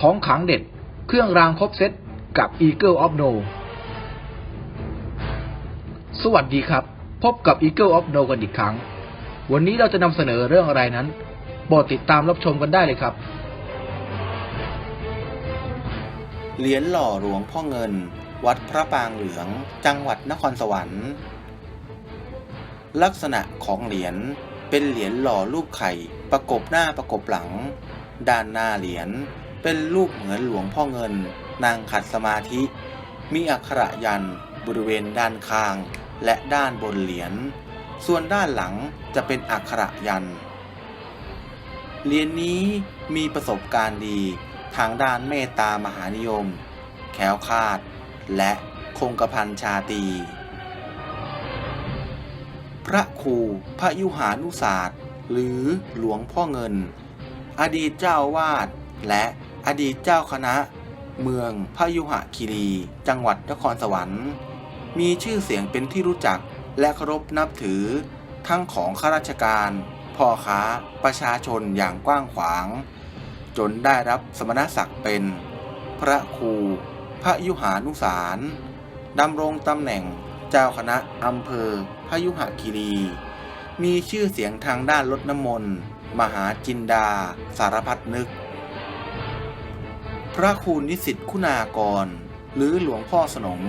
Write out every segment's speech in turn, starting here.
ของขังเด็ด เครื่องรางครบเซตกับ Eagle of No สวัสดีครับ พบกับ Eagle of No กันอีกครั้ง วันนี้เราจะนำเสนอเรื่องอะไรนั้นโปรดติดตามรับชมกันได้เลยครับ เหรียญหล่อหลวงพ่อเงิน วัดพระปางเหลือง จังหวัดนครสวรรค์ ลักษณะของเหรียญเป็นเหรียญหล่อรูปไข่ประกบหน้าประกบหลัง ด้านหน้าเหรียญ เป็นรูปเหมือนหลวงพ่อเงิน นางขัดสมาธิ มีอักขระยันบริเวณด้านข้าง และด้านบนเหรียญ ส่วนด้านหลังจะเป็นอักขระยัน เหรียญนี้มีประสบการณ์ดีทางด้านเมตตามหานิยมแคล้วคลาด และคงกระพันชาตี พระครูพระยุหานุศาสตร์ หรือหลวงพ่อเงิน อดีตเจ้าวาดและ อดีตเจ้าคณะ เมืองพระยุหคีรี จังหวัดนครสวรรค์ มีชื่อเสียงเป็นที่รู้จักและเคารพนับถือ ทั้งของข้าราชการพ่อค้าประชาชนอย่างกว้างขวาง จนได้รับสมณศักดิ์เป็น พระครูพระยุหานุสารดำรงตำแหน่งเจ้าคณะอำเภอพยุหคีรี มีชื่อเสียงทางด้านลดน้ำมนต์ มหาจินดา สารพัดนึก ระครูนิสิตคุณากร หรือหลวงพ่อสนม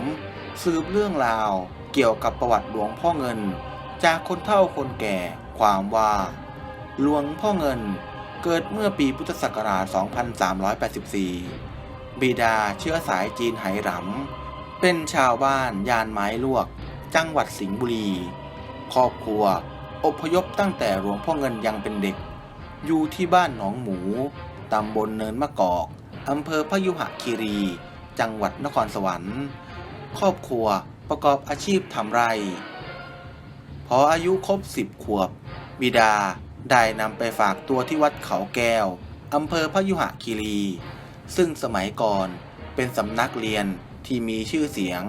สืบเรื่องราวเกี่ยวกับประวัติหลวงพ่อเงิน จากคนเฒ่าคนแก่ความว่า หลวงพ่อเงินเกิดเมื่อปีพุทธศักราช 2384 บิดาเชื้อสายจีนไหหลำเป็นชาวบ้านยานไม้ลวก จังหวัดสิงห์บุรี ครอบครัว อพยพตั้งแต่หลวงพ่อเงินยังเป็นเด็ก อยู่ที่บ้านหนองหมู ตำบลเนินมะกอก อำเภอพยุหคีรี จังหวัดนครสวรรค์ ครอบครัวประกอบอาชีพทำไร่ พออายุครบสิบขวบ บิดาได้นำไปฝากตัวที่วัดเขาแก้วอำเภอพยุหคีรี ซึ่งสมัยก่อนเป็นสำนักเรียนที่มีชื่อเสียง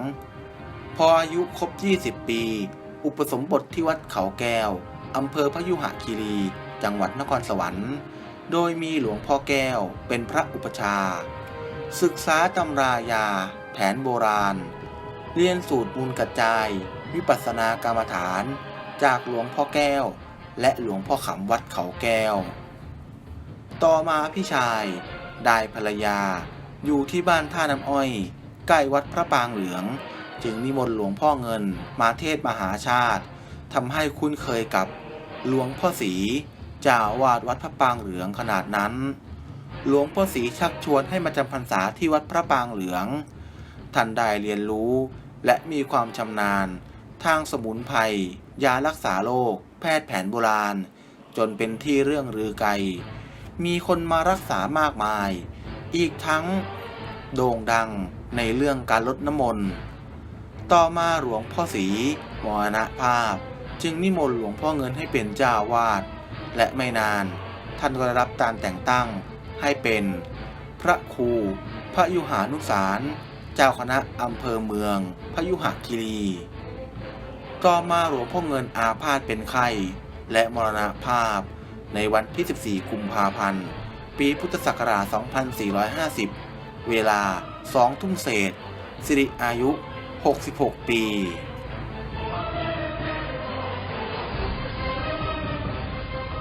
พออายุครบ 20 ปี อุปสมบทที่วัดเขาแก้วอำเภอพยุหคีรี จังหวัดนครสวรรค์ โดยมีหลวงพ่อแก้วเป็นพระอุปชา ศึกษาตำรายา แผนโบราณ เรียนสูตรมูลกระจาย วิปัสสนากรรมฐาน จากหลวงพ่อแก้ว และหลวงพ่อขำวัดเขาแก้ว ต่อมาพี่ชายได้ภรรยา อยู่ที่บ้านท่าน้ำอ้อย ใกล้วัดพระปางเหลือง จึงนิมนต์หลวงพ่อเงิน มาเทศมหาชาติทำให้คุ้นเคยกับหลวงพ่อศรี จ้าวาดวัดพระปางเหลืองขนาดนั้น หลวงพ่อศรีชักชวนให้มาจำพรรษาที่วัดพระปางเหลือง ท่านได้เรียนรู้และมีความชำนาญ ทางสมุนไพรยารักษาโรคแพทย์แผนโบราณ จนเป็นที่เรื่องลือไกล มีคนมารักษามากมาย อีกทั้งโด่งดังในเรื่องการลดน้ำมนต์ ต่อมาหลวงพ่อศรีมรณภาพ จึงนิมนต์หลวงพ่อเงินให้เป็นเจ้าอาวาด และไม่นาน ท่านก็ได้รับการแต่งตั้งให้เป็นพระครูพระยุหานุสาร เจ้าคณะอำเภอเมือง พระยุหคีรี ต่อมาหลวงพ่อเงินอาพาธเป็นไข้และมรณภาพในวันที่ 14 กุมภาพันธ์ ปีพุทธศักราช 2450 เวลา 2 ทุ่มเศษ สิริอายุ 66 ปี